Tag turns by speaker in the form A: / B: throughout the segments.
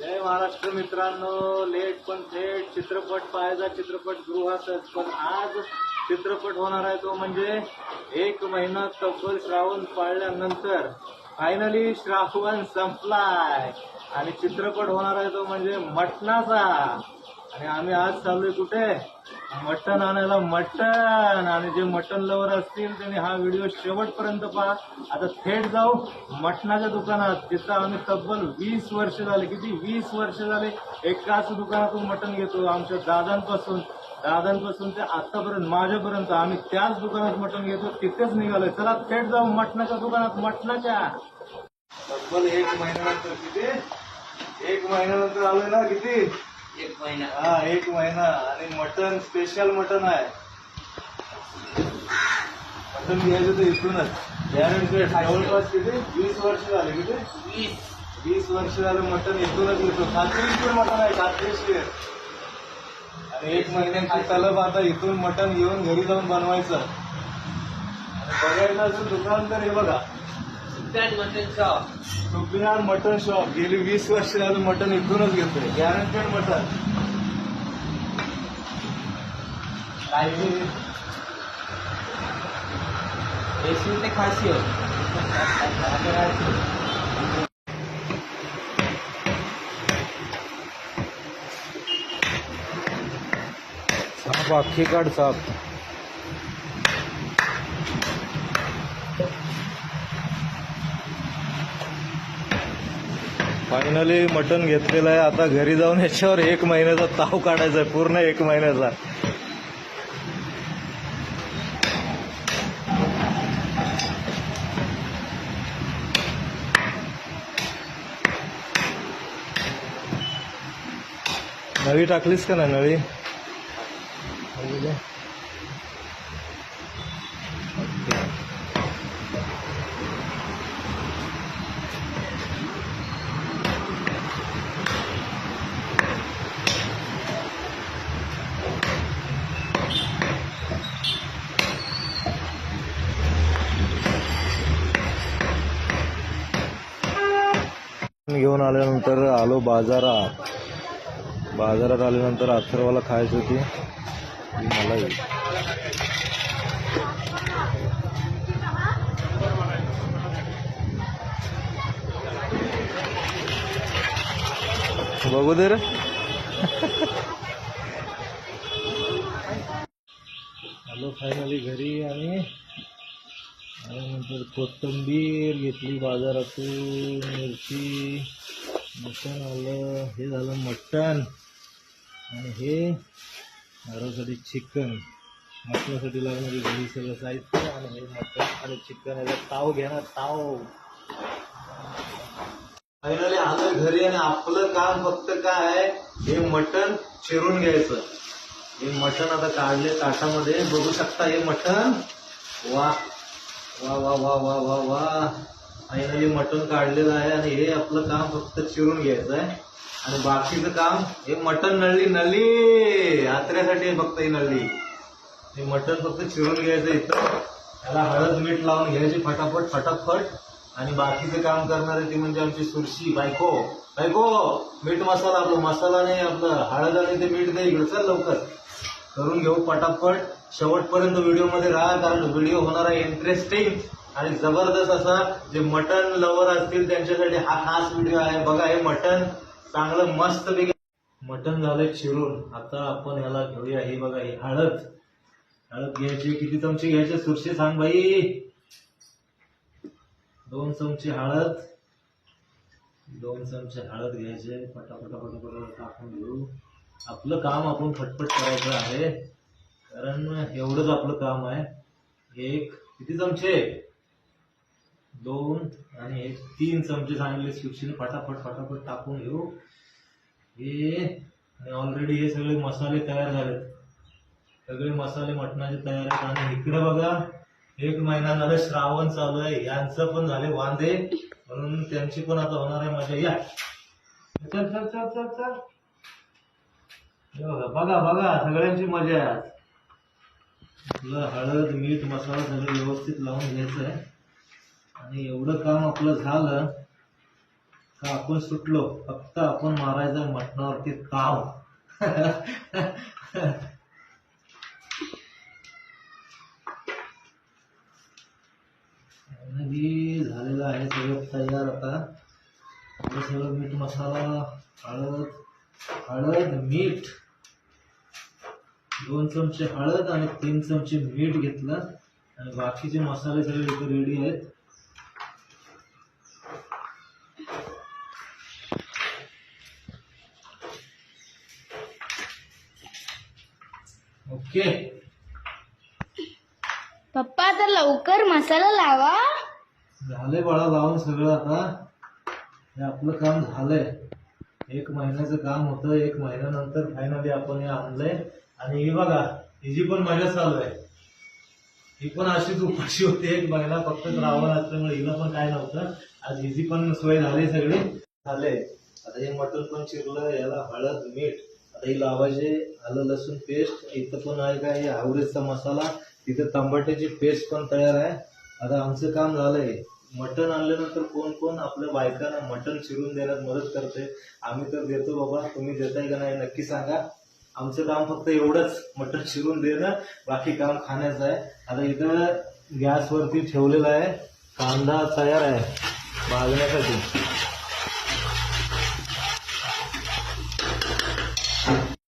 A: जय महाराष्ट्र मित्रांनो लेट पण थेट चित्रपट पाहायचा चित्रपट गृहातच पण आज चित्रपट होणार आहे तो म्हणजे एक महिना तब्बल श्रावण पाळल्यानंतर फायनली श्रावण संपलाय. आणि चित्रपट होणार आहे तो म्हणजे मटणाचा. आणि आम्ही आज चाललोय कुठे? मटण आणायला मटण. आणि जे मटण लवर असतील त्यांनी हा व्हिडिओ शेवटपर्यंत पहा. आता थेट जाऊ मटणाच्या दुकानात. तिथं आम्ही तब्बल वीस वर्ष झाले. किती? वीस वर्ष झाले एकाच दुकानातून मटण घेतो. आमच्या दादांपासून. दादांपासून ते आतापर्यंत माझ्यापर्यंत आम्ही त्याच दुकानात मटण घेतो. तिथेच निघालोय. चला थेट जाऊ मटणाच्या दुकानात. मटणाच्या. तब्बल एक महिन्यानंतर किती? एक महिन्यानंतर आलोय ना किती?
B: एक महिना.
A: हा एक महिना. आणि मटन स्पेशल मटन आहे. मटन घ्यायचं तर इथूनच. जवळपास किती? वीस वर्ष झाले किती?
B: वीस.
A: वीस वर्ष झालं मटन इथूनच घेतो खात्रीशीर मटन आहे खात्रीशीर आणि एक महिन्याची तलब आता इथून मटन घेऊन घरी जाऊन बनवायचं. आणि बघायचं असेल दुकान तर हे बघा.
B: सुट्ट्यात मटन शॉप
A: सुपिनार मटन शॉप गेली वीस वर्ष झालं मटन इथूनच घेतोय. गॅरंटेड मटन
B: रेशीम ते खासी हो
A: साप अख्खी काढ साप फायनली मटन घेतलेलं आहे. आता घरी जाऊन याच्यावर एक महिन्याचा ताव काढायचा आहे. पूर्ण एक महिन्याचा. नळी टाकलीस का ना नळी घेऊन आल्यानंतर आलो बाजारात बाजारात आल्यानंतर अथर्वाला खायची होती. मला येईल बघू दे रे. आलो फायनली घरी आणि त्यानंतर कोथिंबीर घेतली बाजारातून मिरची मटण आलं हे झालं मटण. आणि हे घरासाठी चिकन. मटणासाठी लागणारी घरी सगळं साहित्य आणि हे मटण आणि चिकन. याचा ताव घेणार ताव. फायनली आलं घरी आणि आपलं काम फक्त काय? आहे हे मटण चिरून घ्यायचं. हे मटण आता काढले ताटामध्ये. बघू शकता हे मटण. वा वा वा वा वा वा वा. फायनली मटण काढलेलं आहे आणि हे आपलं काम फक्त चिरून घ्यायचं आहे. आणि बाकीचं काम हे मटण नळली नळली. आत्र्यासाठी फक्त ही नळली. हे मटण फक्त चिरून घ्यायचं इथं. त्याला हळद मीठ लावून घ्यायची फटाफट फटाफट. आणि बाकीचं काम करणारे ती म्हणजे आमची सुरशी बायको. बायको मीठ मसाला आपलं मसाला नाही आपलं. हळद आणि ते मीठ दे इकडं. चल लवकर. करून घेऊ पटापट. शेवटपर्यंत व्हिडिओमध्ये राहा कारण व्हिडिओ होणार आहे इंटरेस्टिंग आणि जबरदस्त असा. जे मटन लवर असतील त्यांच्यासाठी हा खास व्हिडिओ आहे. बघा हे मटन चांगलं मस्त मटन झालंय चिरून. आता आपण याला घेऊया. ही बघा ही हळद. हळद घ्यायची किती चमचे घ्यायचे? सुरशी सांग बाई. दोन चमचे हळद. दोन चमचे हळद घ्यायचे. पटापटा पटापट टाकून घेऊ. आपलं काम आपण फटफट करायचं आहे. कारण एवढंच आपलं काम आहे. एक किती चमचे? दोन आणि एक तीन चमचे सांगितले. सुशील फटाफट फटाफट टाकून घेऊ. हे आणि ऑलरेडी हे सगळे मसाले तयार झालेत. सगळे मसाले मटणाचे तयार आहेत. आणि इकडे बघा एक महिना झालं श्रावण चालू आहे. यांचं पण झाले वांदे. म्हणून त्यांची पण आता होणार आहे मजा. या. चल चल चल चल चल. बघा बघा बघा सगळ्यांची मजा आहे आज. आपलं हळद मीठ मसाला सगळं व्यवस्थित लावून घ्यायचं आहे. आणि एवढं काम आपलं झालं का आपण सुटलो. फक्त आपण मारायचं मटणावरती ताव. झालेलं आहे सगळं तयार आता. सगळं मीठ मसाला हळद हळद मीठ. दोन चमचे हळद आणि तीन चमचे मीठ घेतलं. आणि बाकीचे मसाले सगळे इथे रेडी आहेत. ओके.
C: पप्पा आता लवकर मसाला लावा.
A: झालंय बाळा लावून सगळं आता. हे आपलं काम झालंय. एक महिन्याचं काम होतं एक महिन्यानंतर फायनली आपण हे आणलंय. आणि ही बघा हिची पण महिला चालू आहे ही पण अशीच उपाशी होती. एक महिना फक्त रावण असल्यामुळे हिला पण काय नव्हतं. आज हिची पण सोय झाली सगळी. झाले आता हे मटण पण चिरलं याला हळद मीठ आता ही लावायचे आलं लसूण पेस्ट. इथं पण आहे का हे आवरेजचा मसाला. तिथे टमाट्याची पेस्ट पण तयार आहे. आता आमचं काम झालंय. मटण आणल्यानंतर कोण कोण आपल्या बायकांना मटण चिरून देण्यात मदत करते आम्ही तर देतो बाबा. तुम्ही देताय का नाही नक्की सांगा. आमचं काम फक्त एवढंच. मटण चिरून देणं. बाकी काम खाण्याचं आहे. आता इथं गॅसवरती ठेवलेला आहे. कांदा तयार आहे. भाजण्यासाठी.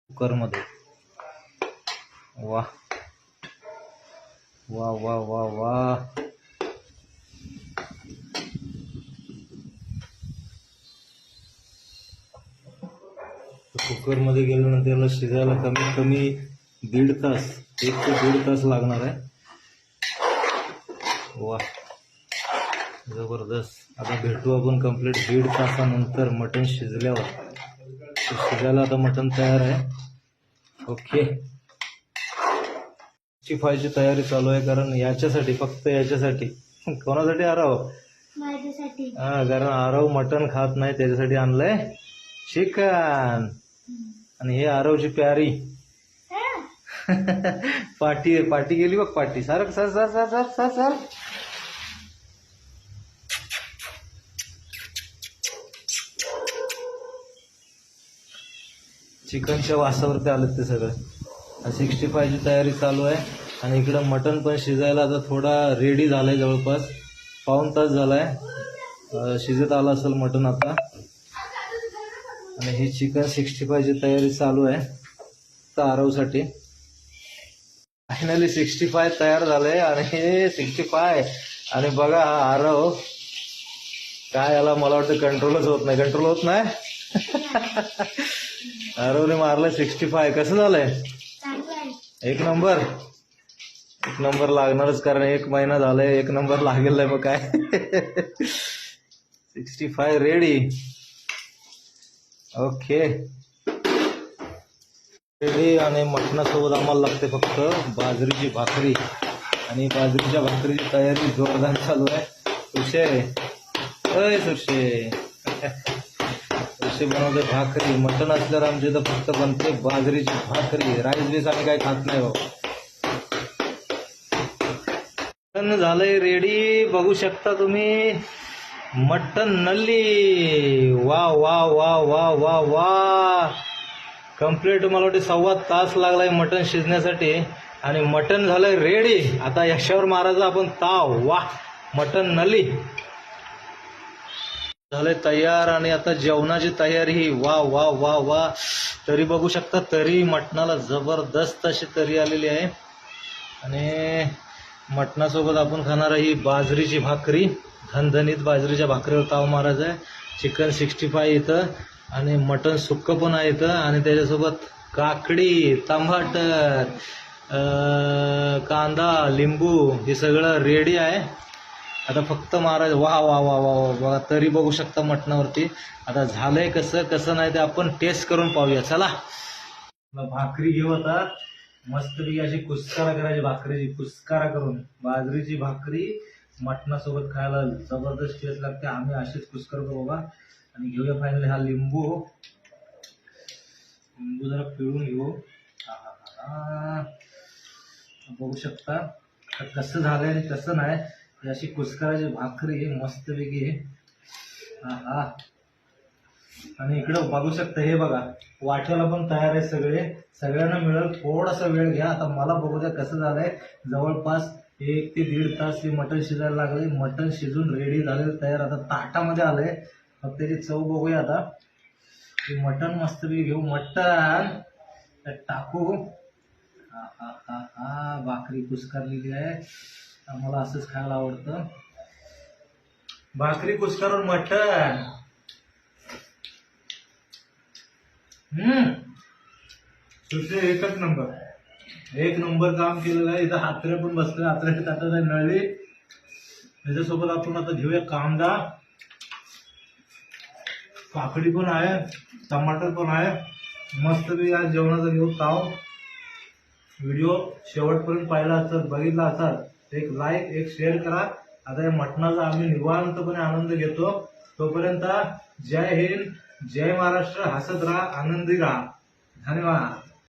A: कुकरमध्ये. वा वा वा वा वा कुकरमध्ये गेल्यानंतर याला शिजायला कमीत कमी दीड तास एक ते दीड तास लागणार आहे. वा. जबरदस्त. आता भेटू आपण कंप्लीट दीड तासानंतर मटण शिजल्यावर. शिजायला आता मटण तयार आहे. ओके. फायची तयारी चालू आहे कारण याच्यासाठी फक्त याच्यासाठी. कोणासाठी आराव? हा कारण आरव मटण खात नाही त्याच्यासाठी आणलंय. चिकन. आणि हे आरवची प्यारी. आहे पाटी गेली बघ पाटी. सारख सर सर सर सर सर सर. चिकनच्या वासावरती आलं ते सगळं. सिक्स्टी फायची तयारी चालू आहे. आणि इकडं मटण पण शिजायला आता थोडा रेडी झालाय जवळपास. पाऊन तास झालाय. शिजत आलं असेल मटण आता. आणि ही चिकन सिक्स्टी फायची तयारी चालू आहे. तारवसाठी. फायनली सिक्स्टी फाय तयार झालंय आणि सिक्स्टी फाय. आणि बघा हा आरव. काय याला मला वाटतं कंट्रोलच होत नाही. कंट्रोल होत नाही? आरवने मारलं सिक्स्टी फाय. कसं झालंय? एक नंबर. एक नंबर लागणारच कारण एक महिना झालाय. एक नंबर लागेल मग काय? Sixty five ready okay. Ready आणि मटणासोबत आम्हाला लागते फक्त बाजरीची भाकरी. आणि बाजरीच्या भाकरीची तयारी जोरदार चालू आहे. सुशे. अय सुशे. सुशे बनवते भाकरी. मटण असल्यावर आमच्या इथं फक्त बनते बाजरीची भाकरी. राईस बीस आम्ही काही खात नाही बाबा. झालंय रेडी बघू शकता तुम्ही. मटन नल्ली. वा वा वा वा वा वा. कंप्लीट मला वाटते सव्वा तास लागलाय मटन शिजण्यासाठी. आणि मटन झालंय रेडी आता याच्यावर मारायचं आपण ताव. वा मटन नल्ली. झालंय तयार आणि आता जेवणाची तयारी. ही वा वा वा वा. तरी बघू शकता तरी मटणाला जबरदस्त अशी तरी आलेली आहे. आणि मटणासोबत आपण खाणार ही बाजरीची भाकरी. धनधनीत बाजरीच्या भाकरीवर ताव महाराज आहे. चिकन सिक्स्टी फाय इथं आणि मटण सुक्क पण आहे इथं. आणि त्याच्यासोबत काकडी टमाटर कांदा लिंबू हे सगळं रेडी आहे. आता फक्त महाराज वा वा वा वा वा बघा तरी बघू शकता मटणावरती. आता झालंय कसं कसं नाही ते आपण टेस्ट करून पाहूया. चला. भाकरी घेऊ आता. मस्तपैकी अशी कुस्कारा करायची भाकरीची कुस्कारा करून बाजरीची भाकरी मटणासोबत खायला जबरदस्त टेस्ट लागते. आम्ही अशीच कुस्कर करू बाबा. आणि घेऊया फायनल हा लिंबू. लिंबू जरा पिळून घेऊ. बघू शकता. कसं झालंय आणि कसं नाही अशी कुस्कराची भाकरी मस्तपैकी. हा हा. आणि इकडं बघू शकता हे बघा वाटायला पण तयार आहे सगळे. सगळ्यांना मिळेल थोडासा वेळ घ्या. आता मला बघू द्या कसं झालंय. जवळपास एक ते दीड तास हे मटण शिजायला लागले. मटण शिजून रेडी झालेलं तयार. आता ताटामध्ये आलंय. फक्त त्याची चव बघूया आता. हे मटण मस्त घेऊ. मटण. टाकू. हा हा हा हा. भाकरी कुस्कारलेली आहे. मला असंच खायला आवडतं. भाकरी कुस्कारून मटण. हम्म. एकच नंबर. एक नंबर काम केलेलं आहे. इथं हात्रे पण बसले. हातरे ताटात आहे नळी त्याच्यासोबत आपण आता घेऊया कांदा. काकडी पण आहे. टमाटर पण आहे. मस्त मी या जेवणाचा घेऊ ताव व्हिडिओ शेवटपर्यंत पाहिला असाल बघितला असाल एक लाईक एक शेअर करा. आता या मटणाचा आम्ही निवांतपणे आनंद घेतो. तोपर्यंत जय हिंद. जय महाराष्ट्र हसत राहा आनंदी राहा. धन्यवाद.